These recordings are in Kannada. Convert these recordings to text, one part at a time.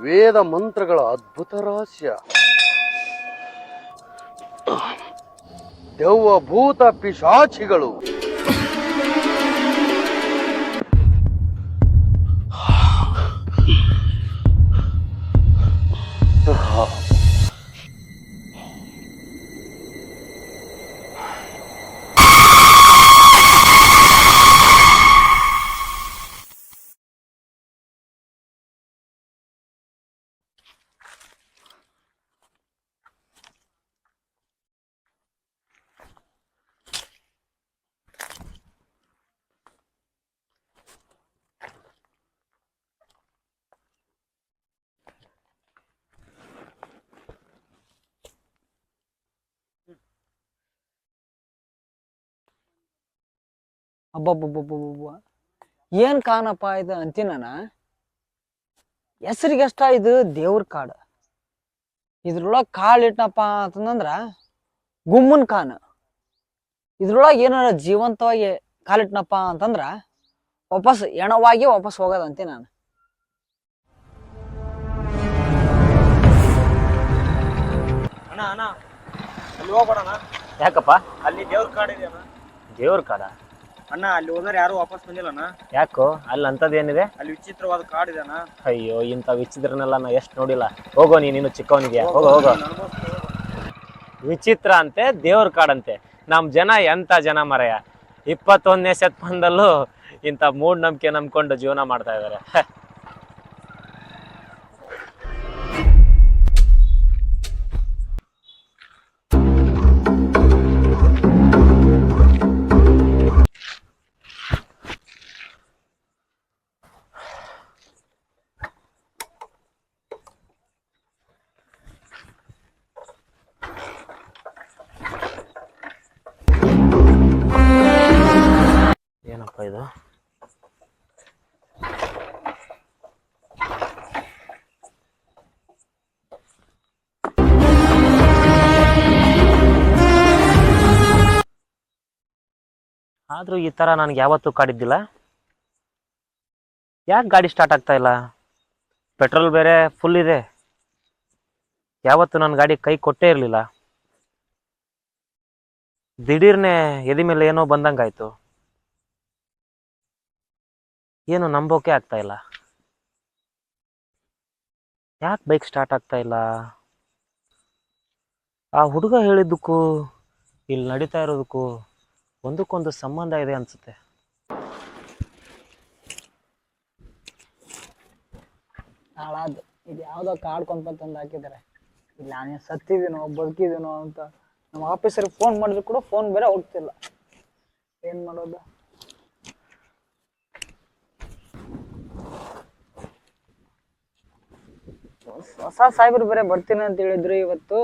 ವೇದ ಮಂತ್ರಗಳ ಅದ್ಭುತ ರಹಸ್ಯ. ದೆವ್ವ ಭೂತ ಪಿಶಾಚಿಗಳು. ಅಬ್ಬಬ್ಬಬ್ಬಬ್ಬ ಏನ್ ಕಾನಪ್ಪ ಇದು ಅಂತೀನ ಹೆಸರಿಗೆಷ್ಟ ಇದು ದೇವ್ರ ಕಾಡು. ಇದ್ರೊಳಗೆ ಕಾಳು ಇಟ್ನಪ್ಪ ಅಂತಂದ್ರ ಗುಮ್ಮನ್ ಕಾನ. ಇದ್ರೊಳಗೆ ಏನಾರ ಜೀವಂತವಾಗಿ ಕಾಲಿಟ್ನಪ್ಪ ಅಂತಂದ್ರ ವಾಪಸ್ ಎಣವಾಗಿ ವಾಪಸ್ ಹೋಗೋದು ಅಂತೀನಿ ನಾನು. ಅಣ್ಣ ಅಣ್ಣ ಅಲ್ಲಿ ಹೋಗ್ಬೇಡಣ ಯಾಕಪ್ಪ? ಅಲ್ಲಿ ದೇವ್ರ ಕಾಡು ಇದೆ ಅಣ್ಣ ದೇವ್ರ ಕಾಡ? ಅಣ್ಣ ಅಲ್ಲಿ ಹೋದ್ರೆ ಯಾರು ವಾಪಸ್ ಬಂದಿಲ್ಲಣ್ಣ ಯಾಕೋ? ಅಲ್ಲಿ ಅಂಥದ್ದೇನಿದೆ ಅಲ್ಲಿ ವಿಚಿತ್ರವಾದ ಕಾಡ್ ಇದೆ ಅಣ್ಣ. ಅಯ್ಯೋ ಇಂಥ ವಿಚಿತ್ರನೆಲ್ಲ ನಾ ಎಷ್ಟು ನೋಡಿಲ್ಲ. ಹೋಗೋ ನೀನು ಇನ್ನು ಚಿಕ್ಕವನಿದ್ಯಾ? ಹೋಗೋ ಹೋಗೋ ವಿಚಿತ್ರ ಅಂತೆ ದೇವ್ರ ಕಾಡಂತೆ. ನಮ್ಮ ಜನ ಎಂಥ ಜನ ಮರೆಯ? ಇಪ್ಪತ್ತೊಂದನೇ ಶತಮಾನದಲ್ಲೂ ಇಂಥ ಮೂಢನಂಬಿಕೆ ನಂಬ್ಕೊಂಡು ಜೀವನ ಮಾಡ್ತಾ ಇದ್ದಾರೆ ಆದ್ರೂ ಈ ತರ ನನಗೆ ಯಾವತ್ತೂ ಕಾಡಿದ್ದಿಲ್ಲ. ಯಾಕೆ ಗಾಡಿ ಸ್ಟಾರ್ಟ್ ಆಗ್ತಾ ಇಲ್ಲ? ಪೆಟ್ರೋಲ್ ಬೇರೆ ಫುಲ್ ಇದೆ. ಯಾವತ್ತು ನನ್ನ ಗಾಡಿ ಕೈ ಕೊಟ್ಟೇ ಇರಲಿಲ್ಲ. ದಿಢೀರ್ನೆ ಎದಿ ಮೇಲೆ ಏನೋ ಬಂದಂಗಾಯ್ತು ಏನು ನಂಬೋಕೆ ಆಗ್ತಾ ಇಲ್ಲ. ಯಾಕೆ ಬೈಕ್ ಸ್ಟಾರ್ಟ್ ಆಗ್ತಾ ಇಲ್ಲ? ಆ ಹುಡುಗ ಹೇಳಿದ್ದಕ್ಕೂ, ಇಲ್ಲಿ ನಡೀತಾ ಇರೋದಕ್ಕೂ ಒಂದಕ್ಕೊಂದು ಸಂಬಂಧ ಇದೆ ಅನ್ಸುತ್ತೆ. ಹಾಳಾದ್ ಇದು ಯಾವುದೋ ಕಾರ್ಡ್ ತಂದು ಹಾಕಿದ್ದಾರೆ ಇಲ್ಲ, ನಾನೇ ಸತ್ತಿದ್ದೀನೋ ಬದುಕಿದ್ದೀನೋ ಅಂತ ನಮ್ಮ ಆಫೀಸರ್ಗೆ ಫೋನ್ ಮಾಡಿದ್ರು ಕೂಡ ಫೋನ್ ಬೇರೆ ಹೋಗ್ತಿಲ್ಲ. ಏನ್ ಮಾಡೋದು? ಹೊಸ ಸಾಹೇಬ್ರು ಬೇರೆ ಬರ್ತೀನಿ ಅಂತ ಹೇಳಿದ್ರು ಇವತ್ತು.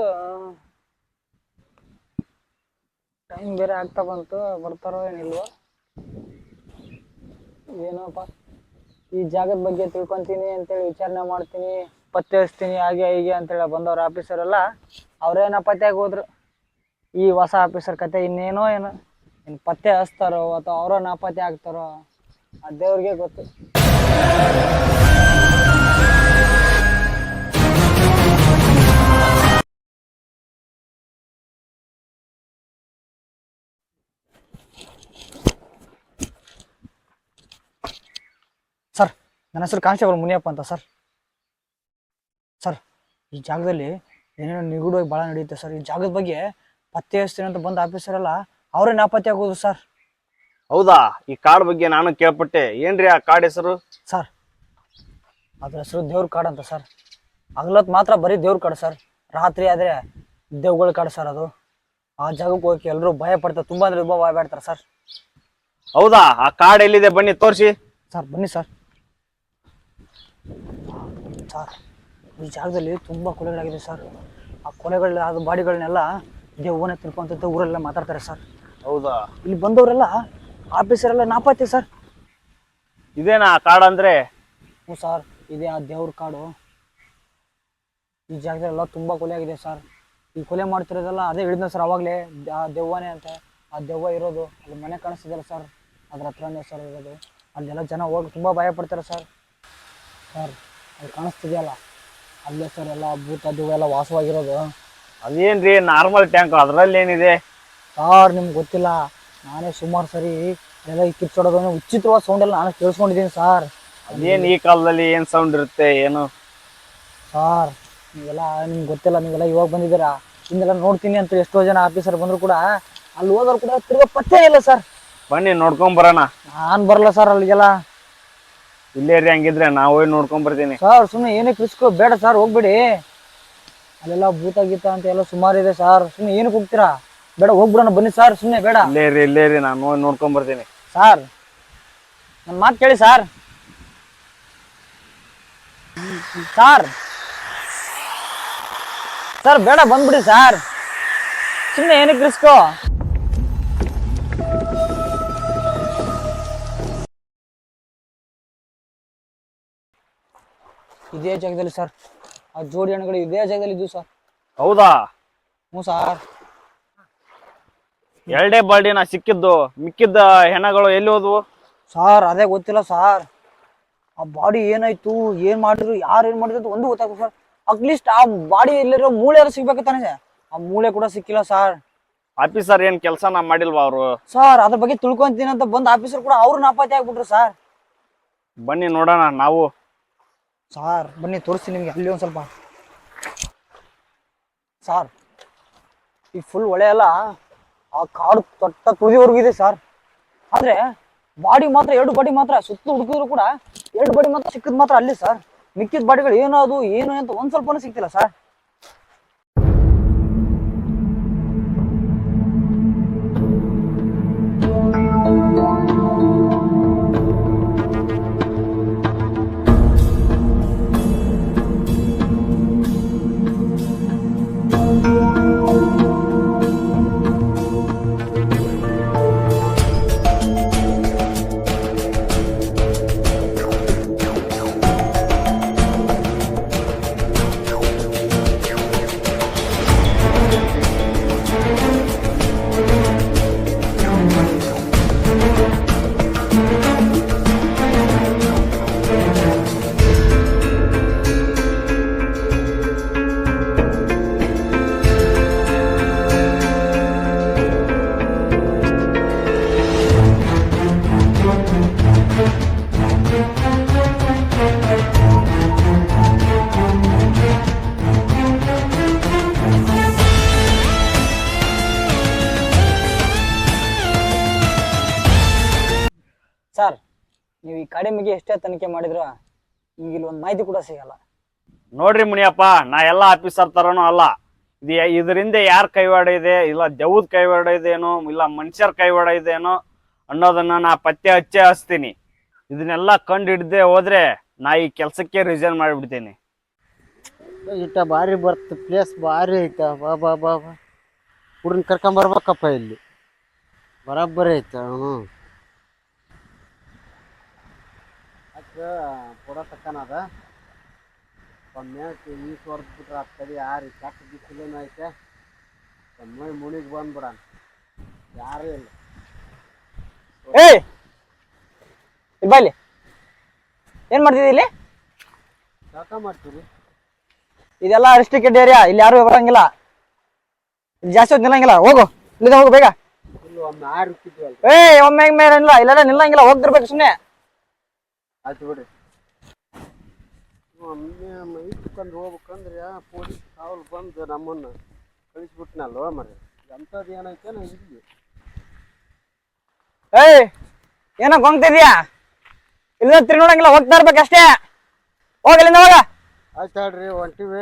ಟೈಮ್ ಬೇರೆ ಆಗ್ತಾ ಬಂತು, ಬರ್ತಾರೋ ಏನಿಲ್ವೋ. ಏನೋಪ್ಪ ಈ ಜಾಗದ ಬಗ್ಗೆ ತಿಳ್ಕೊಂತೀನಿ ಅಂತೇಳಿ ವಿಚಾರಣೆ ಮಾಡ್ತೀನಿ, ಪತ್ತೆ ಹಚ್ತೀನಿ, ಹಾಗೆ ಹೀಗೆ ಅಂತೇಳಿ ಬಂದವ್ರ ಆಫೀಸರ್ ಎಲ್ಲ, ಅವ್ರೇನ ಪತ್ತೆಯಾಗಿ ಹೋದ್ರು ಈ ಹೊಸ ಆಫೀಸರ್ ಕತೆ ಇನ್ನೇನೋ ಏನೋ ಇನ್ನು ಪತ್ತೆ ಹಚ್ತಾರೋ ಅಥವಾ ಅವರೋ ನಾಪತ್ತೆ ಆಗ್ತಾರೋ ಆ ದೇವ್ರಿಗೆ ಗೊತ್ತು. ನನ್ನ ಹೆಸರು ಕಾನ್ಸ್ಟೇಬಲ್ ಮುನಿಯಪ್ಪ ಅಂತ ಸರ್. ಸರ್ ಈ ಜಾಗದಲ್ಲಿ ಏನೇನೋ ನಿಗೂಢವಾಗಿ ಭಾಳ ನಡೆಯುತ್ತೆ ಸರ್. ಈ ಜಾಗದ ಬಗ್ಗೆ ಪತ್ತೆ ಹಚ್ತೀನಿ ಅಂತ ಬಂದ ಆಫೀಸರ್ ಎಲ್ಲ ಅವರೇ ನಾಪತ್ತೆ ಆಗೋದು ಸರ್. ಹೌದಾ? ಈ ಕಾಡ್ ಬಗ್ಗೆ ನಾನು ಕೇಳ್ಪಟ್ಟೆ. ಏನ್ರಿ ಆ ಕಾಡ್ ಹೆಸರು? ಸರ್ ಅದ್ರ ಹೆಸರು ದೇವ್ರ ಕಾಡು ಅಂತ ಸರ್. ಹಗಲತ್ ಮಾತ್ರ ಬರೀ ದೇವ್ರ ಕಾಡು ಸರ್. ರಾತ್ರಿ ಆದ್ರೆ ದೇವ್ಗಳ ಕಾಡು ಸರ್ ಅದು. ಆ ಜಾಗಕ್ಕೆ ಹೋಗಕ್ಕೆ ಎಲ್ಲರೂ ಭಯ ಪಡ್ತಾರೆ ತುಂಬಾ ಅಂದ್ರೆ ತುಂಬ ಭಯ ಪಡ್ತಾರೆ ಸರ್. ಹೌದಾ? ಆ ಕಾಡ್ ಎಲ್ಲಿದೆ? ಬನ್ನಿ ತೋರಿಸಿ. ಸರ್ ಬನ್ನಿ ಸರ್. ಸರ್ ಈ ಜಾಗದಲ್ಲಿ ತುಂಬ ಕೊಲೆಗಳಾಗಿದೆ ಸರ್. ಆ ಕೊಲೆಗಳ ಅದು ಬಾಡಿಗಳನ್ನೆಲ್ಲ ದೇವನೇ ತಿಳ್ಕೊಂತ ಊರೆಲ್ಲ ಮಾತಾಡ್ತಾರೆ ಸರ್. ಹೌದಾ? ಇಲ್ಲಿ ಬಂದವರೆಲ್ಲ ಆಫೀಸರೆಲ್ಲ ನಾಪತ್ತೆ ಸರ್. ಇದೇನಾ ಕಾಡ್ ಅಂದ್ರೆ? ಹ್ಞೂ ಸರ್ ಇದೇ ಆ ದೇವ್ರ ಕಾಡು. ಈ ಜಾಗದಲ್ಲೆಲ್ಲ ತುಂಬ ಕೊಲೆ ಆಗಿದೆ ಸರ್. ಈ ಕೊಲೆ ಮಾಡ್ತಿರೋದೆಲ್ಲ ಅದೇ ಹಿಡಿದ ಸರ್ ಅವಾಗಲೇ ಆ ದೆವ್ವನೇ ಅಂತ. ಆ ದೆವ್ವ ಇರೋದು ಅಲ್ಲಿ ಮನೆ ಕಾಣಿಸ್ತಿದೆಯಲ್ಲ ಸರ್. ಅದ್ರ ಹತ್ರನೇ ಸರ್ ಇರೋದು. ಅಲ್ಲೆಲ್ಲ ಜನ ಹೋಗಿ ತುಂಬ ಭಯ ಪಡ್ತಾರೆ ಸರ್. ಸರ್ ಅಲ್ಲಿ ಕಾಣಿಸ್ತಿದೆಯಲ್ಲ? ಅಲ್ಲೇ ಸರ್ ಎಲ್ಲ ಭೂತ ಅದು ಎಲ್ಲ ವಾಸವಾಗಿರೋದು. ಅದೇನ್ರಿ ನಾರ್ಮಲ್ ಟ್ಯಾಂಕ್ ಅದರಲ್ಲಿ ಏನಿದೆ ಸರ್ ನಿಮ್ಗೆ ಗೊತ್ತಿಲ್ಲ ನಾನೇ ಸುಮಾರು ಸರಿ ಎಲ್ಲ ಈ ಕಿಚ್ಚೋಡೋದು ಉಚಿತವಾದ ಸೌಂಡ್ ಎಲ್ಲ ನಾನು ಕೇಳಿಸ್ಕೊಂಡಿದ್ದೀನಿ ಸರ್. ಅದೇನು ಈ ಕಾಲದಲ್ಲಿ ಏನು ಸೌಂಡ್ ಇರುತ್ತೆ ಏನು? ಸರ್ ನೀವೆಲ್ಲ ನಿಮ್ಗೆ ಗೊತ್ತಿಲ್ಲ ನೀವೆಲ್ಲ ಇವಾಗ ಬಂದಿದ್ದೀರಾ? ಹಿಂದೆಲ್ಲ ನೋಡ್ತೀನಿ ಅಂತ ಎಷ್ಟೋ ಜನ ಆಫೀಸರ್ ಬಂದ್ರು ಕೂಡ ಅಲ್ಲಿ ಹೋದವ್ರು ಕೂಡ ತಿರ್ಗಾ ಪತ್ತೆ ಇಲ್ಲ ಸರ್. ಬನ್ನಿ ನೋಡ್ಕೊಂಡ್ ಬರೋಣ. ನಾನು ಬರಲ್ಲ ಸರ್ ಅಲ್ಲಿಗೆಲ್ಲ. ಇಲ್ಲೇ ರೀ ಹಂಗಿದ್ರೆ ನಾವು ಹೋಗಿ ನೋಡ್ಕೊಂಡ್ ಬರ್ತೀನಿ. ಸರ್ ಸುಮ್ಮನೆ ಏನಕ್ಕೆ ರಿಸ್ಕ್ ಬೇಡ ಸರ್ ಹೋಗ್ಬಿಡಿ. ಅಲ್ಲೆಲ್ಲ ಭೂತ ಗೀತ ಅಂತ ಎಲ್ಲ ಸುಮಾರು ಇದೆ ಸರ್. ಸುಮ್ಮನೆ ಏನಕ್ಕೆ ಹೋಗ್ತೀರಾ? ಬೇಡ ಹೋಗ್ಬಿಡೋಣ ಬನ್ನಿ ಸರ್ ಸುಮ್ಮನೆ ಬೇಡ. ಇಲ್ಲೇ ರೀ ಇಲ್ಲೇ ರೀ ನಾನು ಹೋಗಿ ನೋಡ್ಕೊಂಡ್ ಬರ್ತೀನಿ. ಸರ್ ನನ್ನ ಮಾತು ಕೇಳಿ ಸರ್. ಸರ್. ಸರ್ ಬೇಡ ಬಂದ್ಬಿಡಿ ಸರ್. ಸುಮ್ಮನೆ ಏನಕ್ಕೆ ರಿಸ್ಕು ಇದೇ ಜಾಗದಲ್ಲಿ ಸರ್ ಆ ಜೋಡಿ ಹಣ್ಣುಗಳು ಇದೇ ಜಾಗದಲ್ಲಿ ಇದ್ವು ಸರ್ ಹೌದಾ? ಹ್ಞೂ ಸರ್ ಎರಡೇ ಬಾಡಿ ನಾ ಸಿಕ್ಕಿದ್ದು ಮಿಕ್ಕಿದ್ದ ಹೆಣಗಳು ಎಲ್ಲಿ ಹೋದ್ವು? ಸರ್ ಅದೇ ಗೊತ್ತಿಲ್ಲ ಸರ್ ಆ ಬಾಡಿ ಏನಾಯ್ತು ಏನ್ ಮಾಡಿದ್ರು ಯಾರು ಏನ್ ಮಾಡಿದ್ರು ಅಂತ ಒಂದು ಗೊತ್ತಾಗ ಸರ್ ಅಟ್ಲೀಸ್ಟ್ ಆ ಬಾಡಿ ಎಲ್ಲಿರೋ ಮೂಳೆ ಯಾರು ಸಿಗ್ಬೇಕು ತಾನೇ ಆ ಮೂಳೆ ಕೂಡ ಸಿಕ್ಕಿಲ್ಲ ಸರ್ ಆಫೀಸರ್ ಏನ್ ನಾ ಮಾಡಿಲ್ವಾ ಅವರು? ಸರ್ ಅದ್ರ ಬಗ್ಗೆ ತಿಳ್ಕೊಂತೀನಿ ಅಂತ ಬಂದ ಆಫೀಸರ್ ಕೂಡ ಅವ್ರು ನಾಪತ್ತೆ ಆಗ್ಬಿಟ್ರು ಸರ್ ಬನ್ನಿ ನೋಡೋಣ ನಾವು ಸಾರ್, ಬನ್ನಿ ತೋರಿಸ್ತೀನಿ ನಿಮಗೆ, ಅಲ್ಲಿ ಒಂದು ಸ್ವಲ್ಪ. ಸಾರ್, ಈ ಫುಲ್ ಒಳೆ ಎಲ್ಲ ಆ ಕಾಡು ತೊಟ್ಟ ಇದೆ ಸರ್. ಆದ್ರೆ ಬಾಡಿ ಮಾತ್ರ, ಎರಡು ಬಾಡಿ ಮಾತ್ರ, ಸುತ್ತ ಹುಡುಕಿದ್ರು ಕೂಡ ಎರಡು ಬಾಡಿ ಮಾತ್ರ ಸಿಕ್ಕಿದ್ ಮಾತ್ರ ಅಲ್ಲಿ ಸರ್. ಮಿಕ್ಕಿದ ಬಾಡಿಗಳು ಏನೋ ಅದು, ಏನು ಅಂತ ಒಂದ್ ಸ್ವಲ್ಪನೂ ಸಿಕ್ತಿಲ್ಲ ಸರ್. ಕಡಿಮೆಗೆ ಎಷ್ಟೇ ತನಿಖೆ ಮಾಡಿದ್ರು ಈಗ ಇಲ್ಲಿ ಒಂದು ಮಾಹಿತಿ ಕೂಡ ಸಿಗಲ್ಲ. ನೋಡ್ರಿ ಮುನಿಯಪ್ಪ ನಾ ಎಲ್ಲ ಆಫೀಸರ್ ತರನು ಅಲ್ಲ. ಇದು ಇದರಿಂದ ಯಾರ ಕೈವಾಡ ಇದೆ ಇಲ್ಲ ದೆವ್ವದ ಕೈವಾಡ ಇದೇನೋ ಇಲ್ಲ ಮನುಷ್ಯರ ಕೈವಾಡ ಇದೇನೋ ಅನ್ನೋದನ್ನ ನಾ ಪತ್ತೆ ಹಚ್ಚೆ ಹಚ್ತೀನಿ. ಇದನ್ನೆಲ್ಲ ಕಂಡು ಹಿಡ್ದೆ ಹೋದ್ರೆ ನಾ ಈ ಕೆಲಸಕ್ಕೆ ರಿಸೈನ್ ಮಾಡಿಬಿಡ್ತೀನಿ. ಇಟ್ಟ ಭಾರಿ ಬರ್ತ ಪ್ಲೇಸ್ ಭಾರಿ ಐತ. ಬಾ ಬಾ ಬಾ ಬಾ. ಹುಡುಗನ ಕರ್ಕೊಂಬರ್ಬೇಕಪ್ಪ ಇಲ್ಲಿ. ಬರಾಬ್ಬರಿ ಐತ ಹ್ಞೂ ಅಕ್ಕ ಕೊಡೋ ತಕ್ಕನದ ಒಮ್ಮೆ ಈಸ್ ಹೊರ್ದು ಬಿಟ್ರೆ ಆಗ್ತದೆ ಯಾರು ಕೆಟ್ಟ ಬಿಸಿಲೇನು ಐತೆ. ಒಮ್ಮೆ ಮುಣಿಗೆ ಬಂದ್ಬಿಡಣ ಯಾರು ಇಲ್ಲ. ಏಯ್! ಇಲ್ಲಿ ಏನು ಮಾಡ್ತಿದ್ದಿ ಇಲ್ಲಿ? ಸಾಕ ಮಾಡ್ತೀರಿ. ಇದೆಲ್ಲ ರಿಸ್ಟ್ರಿಕ್ಟೆಡ್ ಏರಿಯಾ ಇಲ್ಲಿ ಯಾರು ಬರಂಗಿಲ್ಲ. ಇಲ್ಲಿ ಜಾಸ್ತಿ ಹೊತ್ತು ನಿಲ್ಲಂಗಿಲ್ಲ. ಹೋಗು ಇಲ್ಲಿಂದ ಹೋಗು ಬೇಗ. ಏಯ್ ಒಮ್ಮೆ ಮೇಲೆ ಇಲ್ಲ ಇಲ್ಲ ನಿಲ್ಲಂಗಿಲ್ಲ ಹೋಗ್ತಿರ್ಬೇಕು ಸುಮ್ಮನೆ ಆಯ್ತು ಬಿಡಿ ಒಮ್ಮೆ ಮೈ ತುಕೊಂಡು ಹೋಗ್ಬೇಕಂದ್ರೆ ಪೊಲೀಸ್ ಕಾವಲು ಬಂದು ನಮ್ಮನ್ನು ಕಳಿಸ್ಬಿಟ್ನಲ್ವ ಮರಿ ಎಂಥದ್ದು ಏನೈತೆ ನಾ ಇದ್ವಿ ಏಯ್ ಏನೋ ಕೊಂಗ್ತಿದ್ಯಾ ಇಲ್ಲ ತಿರ್ಗಿ ನೋಡಂಗಿಲ್ಲ ಹೋಗ್ತಾ ಇರ್ಬೇಕಷ್ಟೇ. ಹೋಗಲಿಂದ ಹೋಗ. ಆಯ್ತು ಹೇಳ್ರಿ ಹೊಂಟಿವಿ.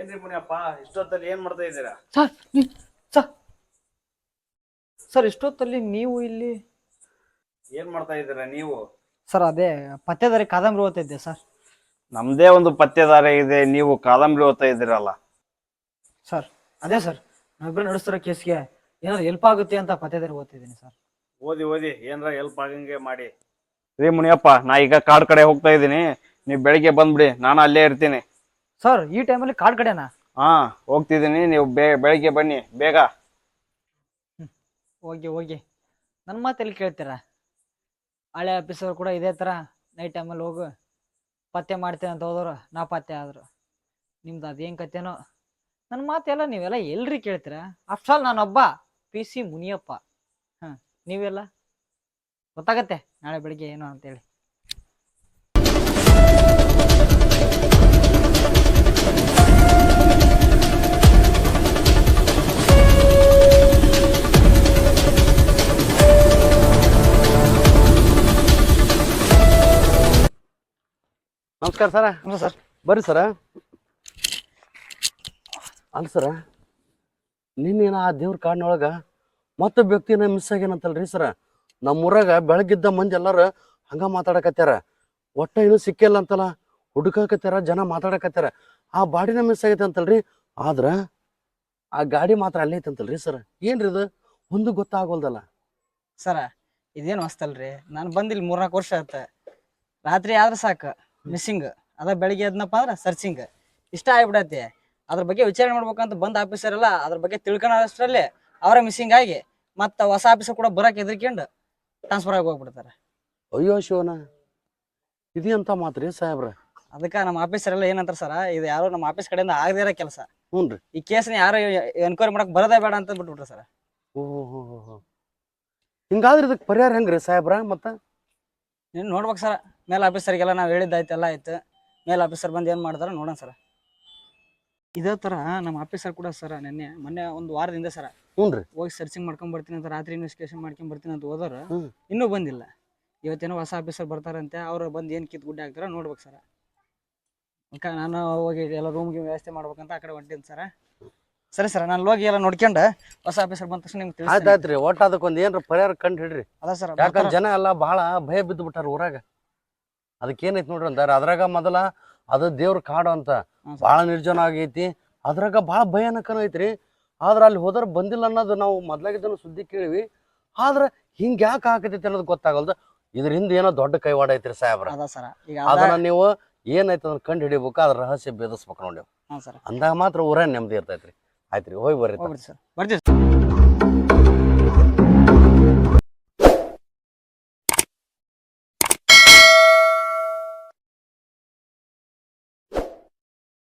ಏನ್ರಿ ಮುನಿಯಪ್ಪ ಇಷ್ಟೊತ್ತಲ್ಲಿ ಏನ್ ಮಾಡ್ತಾ ಇದ್ದೀರಾ? Sir sir. ಸರ್ ಇಷ್ಟೊತ್ತಲ್ಲಿ ನೀವು ಇಲ್ಲಿ? ಏನ್ ಮಾಡ್ತಾ ಇದ್ದೀರಾ ನೀವು? ಸರ್ ಅದೇ ಪತ್ತೆದಾರಿ ಕಾದಂಬರಿ ಓದ್ತಿದ್ದೆ ಸರ್. ನಮ್ದೇ ಒಂದು ಪತ್ತೆದಾರ ಇದೆ ನೀವು ಕಾದಂಬರಿ ಓದ್ತಾ ಇದ್ದೀರಲ್ಲ. ಸರ್ ಅದೇ ಸರ್ ನಾವಿಬ್ರು ನಡೆಸ್ತಿರೋ ಕೇಸ್ಗೆ ಏನಾದ್ರು ಹೆಲ್ಪ್ ಆಗುತ್ತೆ ಅಂತ ಪತ್ತೆದಾರಿ ಓದ್ತಿದ್ದೀನಿ ಸರ್. ಓದಿ ಓದಿ ಏನಾರ ಹೆಲ್ಪ್ ಆಗಂಗೆ ಮಾಡಿ. ರೀ ಮುನಿಯಪ್ಪ ನಾ ಈಗ ಕಾಡ್ ಕಡೆ ಹೋಗ್ತಾ ಇದ್ದೀನಿ. ನೀವು ಬೆಳಿಗ್ಗೆ ಬಂದ್ಬಿಡಿ ನಾನು ಅಲ್ಲೇ ಇರ್ತೀನಿ. ಸರ್ ಈ ಟೈಮಲ್ಲಿ ಕಾಡ್ ಕಡೆನಾ? ಹಾ ಹೋಗ್ತಿದ್ದೀನಿ ನೀವು ಬೇ ಬೆಳಿಗ್ಗೆ ಬನ್ನಿ ಬೇಗ. ಹೋಗಿ ಹೋಗಿ. ನನ್ನ ಮಾತೆಲ್ಲಿ ಕೇಳ್ತೀರಾ? ಹಳೆ ಆಫೀಸರ್ ಕೂಡ ಇದೇ ಥರ ನೈಟ್ ಟೈಮಲ್ಲಿ ಹೋಗು. ಪತ್ತೆ ಮಾಡ್ತೇನೆ ಅಂತ ಹೋದವರು ನಾ ಪತ್ತೆ ಆದರು. ನಿಮ್ದು ಅದೇನು ಕತೆನೋ ನನ್ನ ಮಾತೆಲ್ಲ ನೀವೆಲ್ಲ ಎಲ್ರಿ ಕೇಳ್ತೀರಾ? ಆಫ್ಟರ್ ಆಲ್ ನಾನೊಬ್ಬ ಪಿ ಸಿ ಮುನಿಯಪ್ಪ. ಹಾಂ ನೀವೆಲ್ಲ? ಗೊತ್ತಾಗತ್ತೆ ನಾಳೆ ಬೆಳಿಗ್ಗೆ ಏನು ಅಂತೇಳಿ. ನಮಸ್ಕಾರ ಸರ. ಸರ್ ಬರ್ರಿ ಸರ. ಅಲ್ಲ ಸರ ನಿನ್ನೇನ ಆ ದೇವ್ರ ಕಾಡಿನೊಳಗ ಮತ್ತೊಬ್ಬ ವ್ಯಕ್ತಿನ ಮಿಸ್ ಆಗ್ಯಾನಂತಲ್ರಿ ಸರ. ನಮ್ಮೂರಾಗ ಬೆಳಗ್ಗಿದ್ದ ಮಂದಿ ಎಲ್ಲಾರು ಹಂಗ ಮಾತಾಡಕತ್ಯಾರ. ಒಟ್ಟ ಏನು ಸಿಕ್ಕಿಲ್ಲ ಅಂತಲ್ಲ ಹುಡುಕಾಕತ್ಯಾರ ಜನ ಮಾತಾಡಕತ್ಯಾರ. ಆ ಬಾಡಿನ ಮಿಸ್ ಆಗೈತೆ ಅಂತಲ್ರಿ. ಆದ್ರ ಆ ಗಾಡಿ ಮಾತ್ರ ಅಲ್ಲೇ ಐತಂತಲ್ರಿ ಸರ್. ಏನ್ರಿ ಇದು? ಒಂದು ಗೊತ್ತಾಗೋಲ್ದಲ್ಲ. ಸರ ಇದೇನು ಹೊಸ್ತಲ್ರಿ? ನಾನು ಬಂದಿಲ್ಲಿ ಮೂರ್ನಾಲ್ಕು ವರ್ಷ ಆಯ್ತ ರಾತ್ರಿ ಆದ್ರೆ ಸಾಕು. ಮಿಸ್ಸಿಂಗ್ ಅದ ಬೆಳಿಗ್ಗೆ ಎದ್ನಪ್ಪ ಅಂದ್ರೆ ಸರ್ಚಿಂಗ್ ಇಷ್ಟ ಆಗ್ಬಿಡತ್ತೆ. ಅದ್ರ ಬಗ್ಗೆ ವಿಚಾರಣೆ ಮಾಡ್ಬೇಕಂತ ಬಂದ ಆಫೀಸರ್ ಎಲ್ಲ ಅದ್ರ ಬಗ್ಗೆ ತಿಳ್ಕೊಳೋಷ್ಟರಲ್ಲಿ ಅವರ ಮಿಸ್ಸಿಂಗ್ ಆಗಿ ಮತ್ತೆ ಹೊಸ ಆಫೀಸರ್ ಕೂಡ ಬರಕ್ಕೆ ಹೆದರ್ಕೊಂಡು ಟ್ರಾನ್ಸ್ಫರ್ ಆಗಿ ಹೋಗ್ಬಿಡ್ತಾರೆ. ಅಯ್ಯೋ ಶಿವನ ಇದೆಂತ ಮಾತ್ರಿ ಸಾಹೇಬ್ರ? ಅದಕ್ಕೆ ನಮ್ಮ ಆಫೀಸರ್ ಎಲ್ಲ ಏನಂತಾರೆ ಸರ ಇದು ಯಾರು ನಮ್ಮ ಆಫೀಸ್ ಕಡೆಯಿಂದ ಆಗದೇ ಇರೋ ಕೆಲಸ. ಹ್ಞೂ ಈ ಕೇಸ್ನ ಯಾರು ಎನ್ಕ್ವೈರಿ ಮಾಡಕ್ ಬರೋದೇ ಬೇಡ ಅಂತ ಬಿಟ್ಬಿಟ್ರೆ ಸರ್ ಓಹೋ ಹಿಂಗಾದ್ರೆ ಇದಕ್ಕೆ ಪರಿಹಾರ ಹೆಂಗ್ರಿ ಸಾಹೇಬ್ರ ಮತ್ತೆ? ನೀನು ನೋಡ್ಬೇಕು ಸರ್ ಮೇಲ್ ಆಫೀಸರ್ಗೆಲ್ಲ ನಾವು ಹೇಳಿದ್ದಾಯ್ತು ಎಲ್ಲ ಆಯ್ತು. ಮೇಲ್ ಆಫೀಸರ್ ಬಂದು ಏನು ಮಾಡ್ತಾರ ನೋಡೋಣ ಸರ್. ಇದೇ ಥರ ನಮ್ಮ ಆಫೀಸರ್ ಕೂಡ ಸರ್ ನಿನ್ನೆ ಮೊನ್ನೆ ಒಂದು ವಾರದಿಂದ ಸರ ಹ್ಞೂನ್ರಿ. ಹೋಗಿ ಸರ್ಚಿಂಗ್ ಮಾಡ್ಕೊಂಡ್ ಬರ್ತೀನಿ ಅಂತ ರಾತ್ರಿ ಇನ್ವೆಸ್ಟಿಗೇಷನ್ ಮಾಡ್ಕೊಂಡ್ ಬರ್ತೀನಿ ಅಂತ ಹೋದವ್ರು ಹ್ಮ್. ಇನ್ನೂ ಬಂದಿಲ್ಲ. ಇವತ್ತೇನೋ ಹೊಸ ಆಫೀಸರ್ ಬರ್ತಾರಂತೆ ಅವ್ರು ಬಂದು ಏನು ಕಿತ್ ಗುಡ್ಡೆ ಹಾಕ್ತಾರ ನೋಡ್ಬೇಕು ಸರ್. ಅಕ್ಕ ನಾನು ಹೋಗಿ ಎಲ್ಲ ರೂಮ್ಗೆ ವ್ಯವಸ್ಥೆ ಮಾಡ್ಬೇಕಂತ ಆ ಕಡೆ ಹೊಂಟೀನಿ ಸರ. ಸರಿ ಸರ್ ನಾನು ಹೋಗಿ ಎಲ್ಲ ನೋಡ್ಕೊಂಡು ಹೊಸ ಆಫೀಸರ್ ಬಂದ ತಕ್ಷಣ ನಿಮ್ಗೆ ತಿಳಿಸ್ತೀನಿ. ಆಯ್ತಾಯ್ತ್ರಿ ಒಟ್ಟ ಅದಕ್ಕೊಂದ್ ಏನ್ರ ಪರಿಹಾರ ಕಂಡು ಹಿಡ್ರಿ. ಅದ ಸರ್ ಯಾಕಂದ್ರೆ ಜನ ಎಲ್ಲ ಬಹಳ ಭಯ ಬಿದ್ದು ಬಿಟ್ಟಾರ ಊರಾಗ. ಅದಕ್ಕೆ ಏನೈತಿ ನೋಡ್ರಿ ಅಂದಾರ? ಅದ್ರಾಗ ಮೊದಲ ಅದು ದೇವ್ರ ಕಾಡು ಅಂತ ಬಹಳ ನಿರ್ಜನ ಆಗೈತಿ. ಅದ್ರಾಗ ಬಹಳ ಭಯಾನಕನ ಐತ್ರಿ. ಆದ್ರೆ ಅಲ್ಲಿ ಹೋದ್ರೆ ಬಂದಿಲ್ಲ ಅನ್ನೋದು ನಾವು ಮೊದ್ಲಾಗಿದ್ದನ್ನು ಸುದ್ದಿ ಕೇಳಿವಿ. ಆದ್ರೆ ಹಿಂಗ್ ಯಾಕೆ ಹಾಕತೈತಿ ಅನ್ನೋದು ಗೊತ್ತಾಗಲ್ದ. ಇದ್ರ ಹಿಂದೆ ಏನೋ ದೊಡ್ಡ ಕೈವಾಡ ಐತ್ರಿ ಸಾಹೇಬ್ರ. ಅದ ಸರ. ಈಗ ಅದನ್ನ ನೀವು ಏನೈತೆ ಅದನ್ನ ಕಂಡು ಹಿಡಿಬೇಕು ಅದ್ರ ರಹಸ್ಯ ಭೇದಿಸ್ಬೇಕು ನೋಡಿ ಅಂದಾಗ ಮಾತ್ರ ಊರ ನೆಮ್ಮದಿ ಇರ್ತೈತ್ರಿ. ಆಯ್ತ್ರಿ ಹೋಗಿ ಬರ್ರಿ ಸರ್. ಬರ್ತೀವಿ